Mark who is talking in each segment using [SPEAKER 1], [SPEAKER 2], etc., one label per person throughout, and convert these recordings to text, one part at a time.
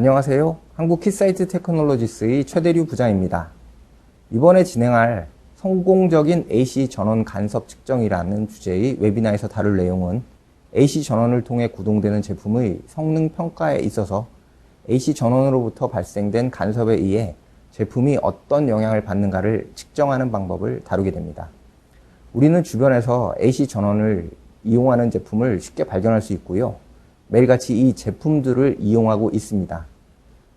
[SPEAKER 1] 안녕하세요. 한국 키사이트 테크놀로지스의 최대류 부장입니다. 이번에 진행할 성공적인 AC 전원 간섭 측정이라는 주제의 웨비나에서 다룰 내용은 AC 전원을 통해 구동되는 제품의 성능 평가에 있어서 AC 전원으로부터 발생된 간섭에 의해 제품이 어떤 영향을 받는가를 측정하는 방법을 다루게 됩니다. 우리는 주변에서 AC 전원을 이용하는 제품을 쉽게 발견할 수 있고요. 매일같이 이 제품들을 이용하고 있습니다.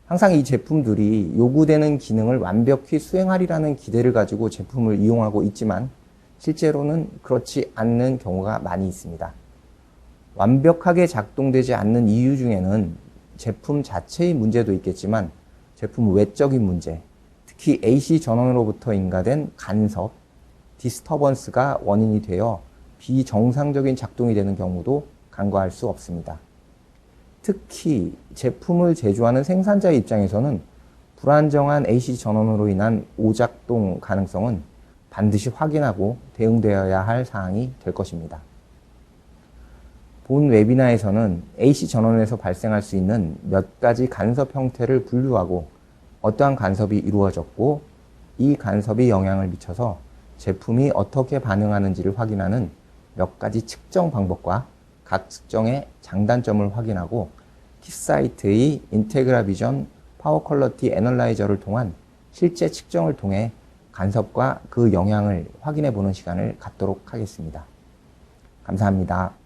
[SPEAKER 1] 항상 이 제품들이 요구되는 기능을 완벽히 수행하리라는 기대를 가지고 제품을 이용하고 있지만 실제로는 그렇지 않는 경우가 많이 있습니다. 완벽하게 작동되지 않는 이유 중에는 제품 자체의 문제도 있겠지만 제품 외적인 문제, 특히 AC 전원으로부터 인가된 간섭, 디스터번스가 원인이 되어 비정상적인 작동이 되는 경우도 간과할 수 없습니다. 특히 제품을 제조하는 생산자의 입장에서는 불안정한 AC 전원으로 인한 오작동 가능성은 반드시 확인하고 대응되어야 할 사항이 될 것입니다. 본 웨비나에서는 AC 전원에서 발생할 수 있는 몇 가지 간섭 형태를 분류하고 어떠한 간섭이 이루어졌고 이 간섭이 영향을 미쳐서 제품이 어떻게 반응하는지를 확인하는 몇 가지 측정 방법과 각 측정의 장단점을 확인하고 키사이트의 인테그라 비전 파워 퀄러티 애널라이저를 통한 실제 측정을 통해 간섭과 그 영향을 확인해 보는 시간을 갖도록 하겠습니다. 감사합니다.